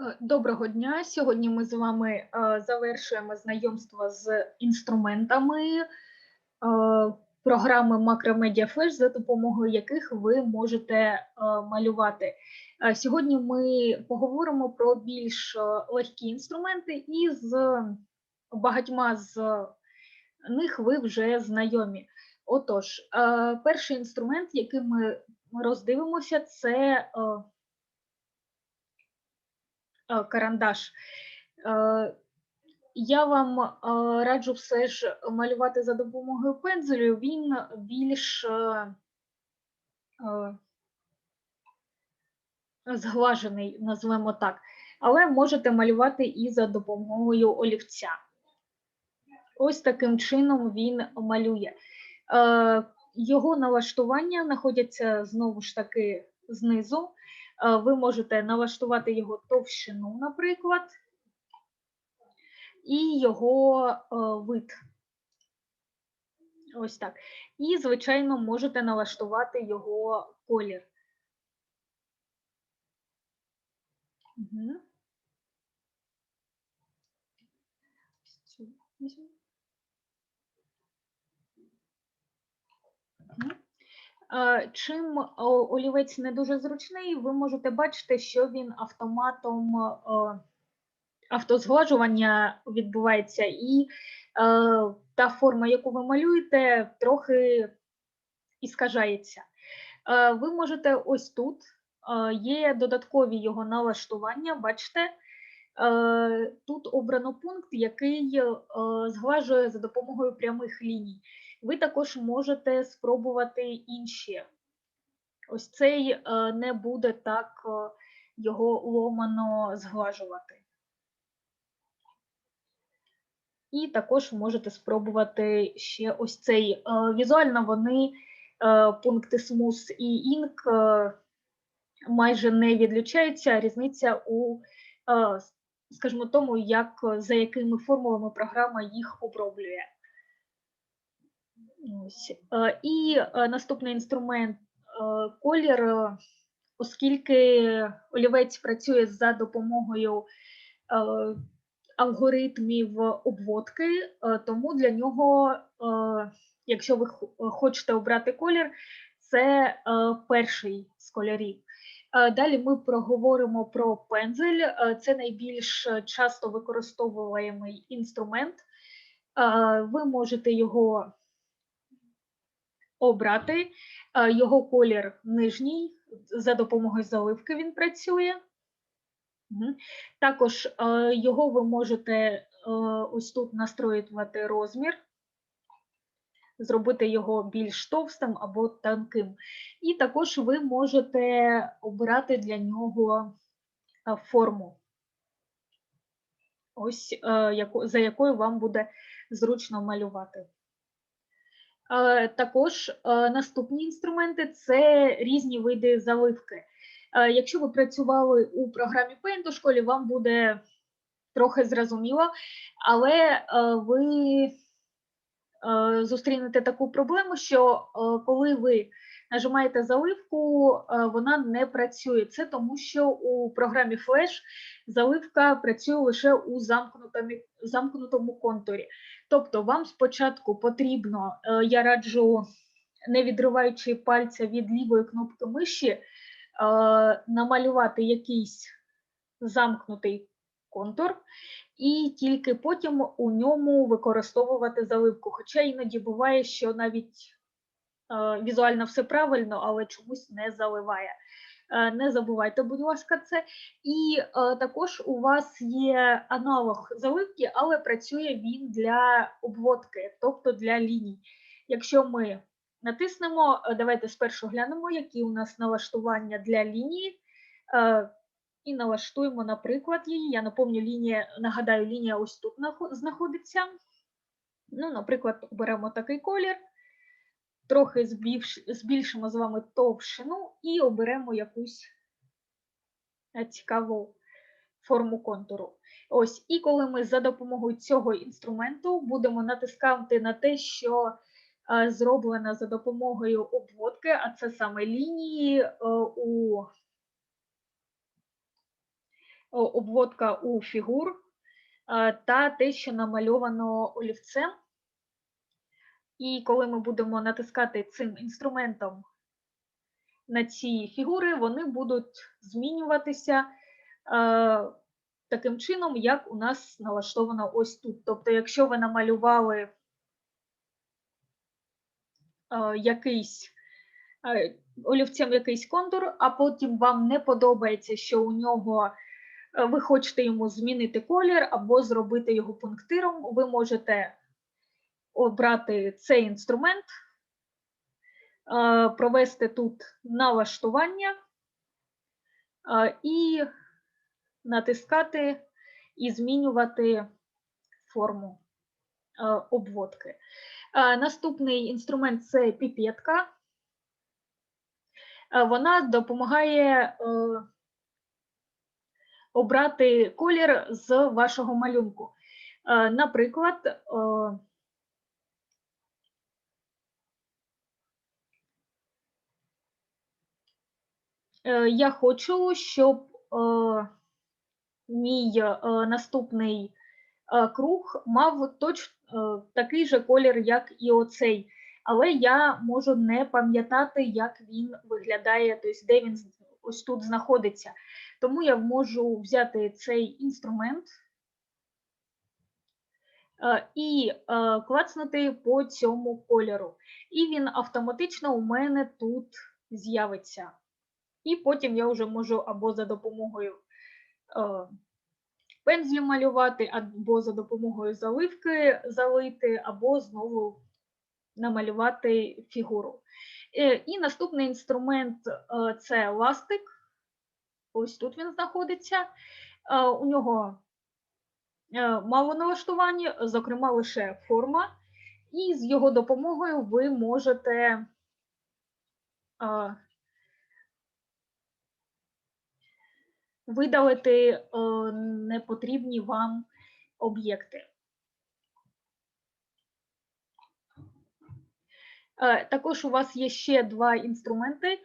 Е, Доброго дня. Сьогодні ми з вами е, завершуємо знайомство з інструментами е, програми Macromedia Flash, за допомогою яких ви можете малювати. Сьогодні ми поговоримо про більш легкі інструменти, і з багатьма з них ви вже знайомі. Отож, перший інструмент, який ми роздивимося, це карандаш. Е, Я вам е, раджу все ж малювати за допомогою пензелю. Він більш е, е, зглажений, назвемо так, але можете малювати і за допомогою олівця. Ось таким чином він малює. Е, Його налаштування знаходяться знову ж таки знизу. Е, Ви можете налаштувати його товщину, наприклад, і його е, вид. Ось так. І, звичайно, можете налаштувати його колір. Угу. Чим олівець не дуже зручний, ви можете бачити, що він автоматом автозгладжування відбувається, і е, та форма, яку ви малюєте, трохи іскажається. Е, Ви можете ось тут е, є додаткові його налаштування. Бачите, тут обрано пункт, який зглажує за допомогою прямих ліній. Ви також можете спробувати інші. Ось цей е, не буде так е, його ломано зглажувати. І також можете спробувати ще ось цей. Е, Візуально вони пункти смус і інк майже не відлічаються. Різниця у, скажімо, тому, як за якими формулами програма їх оброблює. Ось. Е, І е, наступний інструмент е, колір, оскільки олівець працює за допомогою алгоритмів обводки, тому для нього, якщо ви хочете обрати колір, це перший з кольорів. Далі ми проговоримо про пензель. Це найбільш часто використовуємий інструмент. Ви можете його обрати. Е, Його колір нижній, за допомогою заливки він працює. Також е, його ви можете е, ось тут настроювати розмір, зробити його більш товстим або тонким. І також ви можете обирати для нього форму, ось за якою вам буде зручно малювати. Е, Також е, наступні інструменти це різні види заливки. Е, Якщо ви працювали у програмі Paint у школі, вам буде трохи зрозуміло, але ви зустрінете таку проблему, що е, коли ви нажимаєте заливку, е, вона не працює. Це тому, що у програмі Flash заливка працює лише у замкнутому, контурі. Тобто, вам спочатку потрібно, е, я раджу, не відриваючи пальця від лівої кнопки миші, е, намалювати якийсь замкнутий контур, і тільки потім у ньому використовувати заливку. Хоча іноді буває, що навіть е, візуально все правильно, але чомусь не заливає. Е, Не забувайте, будь ласка, це. І е, також у вас є аналог заливки, але працює він для обводки, тобто для ліній. Якщо ми натиснемо, е, давайте спершу глянемо, які у нас налаштування для лінії. І налаштуємо, наприклад, її. Я напомню, лінія, нагадаю, лінія ось тут знаходиться. Ну, наприклад, беремо такий колір, трохи збільшимо з вами товщину і оберемо якусь е, цікаву форму контуру. Ось, і коли ми за допомогою цього інструменту будемо натискати на те, що е, зроблено за допомогою обводки, а це саме лінії е, у обводка у фігур е, та те, що намальовано олівцем. І коли ми будемо натискати цим інструментом на ці фігури, вони будуть змінюватися е, таким чином, як у нас налаштовано ось тут. Тобто, якщо ви намалювали е, якийсь е, олівцем якийсь контур, а потім вам не подобається, що у нього е, ви хочете йому змінити колір або зробити його пунктиром, ви можете обрати цей інструмент, е, провести тут налаштування е, і натискати і змінювати форму е, обводки. Е, Наступний інструмент це піпетка. Е, Вона допомагає е, обрати колір з вашого малюнку. Е, Наприклад, е, е, я хочу, щоб мій наступний круг мав точ, е, такий же колір, як і оцей. Але я можу не пам'ятати, як він виглядає, тобто де він ось тут знаходиться. Тому я можу взяти цей інструмент е, і е, клацнути по цьому кольору. І він автоматично у мене тут з'явиться. І потім я вже можу або за допомогою е, пензлю малювати, або за допомогою заливки залити, або знову намалювати фігуру. Е, І наступний інструмент е, це ластик. Ось тут він знаходиться. Е, У нього мало налаштування, зокрема лише форма, і з його допомогою ви можете видалити непотрібні вам об'єкти. Також у вас є ще два інструменти е,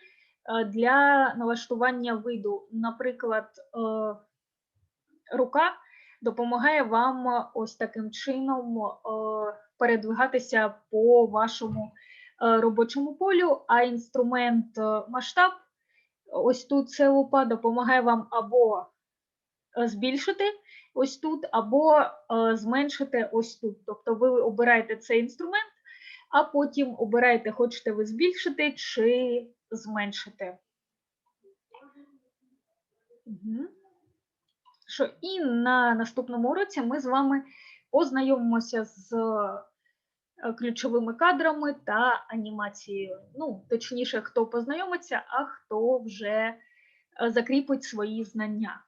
для налаштування виду. Наприклад, е, рука допомагає вам е, ось таким чином е, передвигатися по вашому е, робочому полю, а інструмент е, масштаб, ось тут це лупа, допомагає вам або е, збільшити ось тут, або е, зменшити ось тут. Тобто ви обираєте цей інструмент, а потім обираєте, хочете ви збільшити чи зменшити. Що і на наступному уроці ми з вами познайомимося з е, ключовими кадрами та анімацією. Ну, точніше, хто познайомиться, а хто вже е, закріпить свої знання.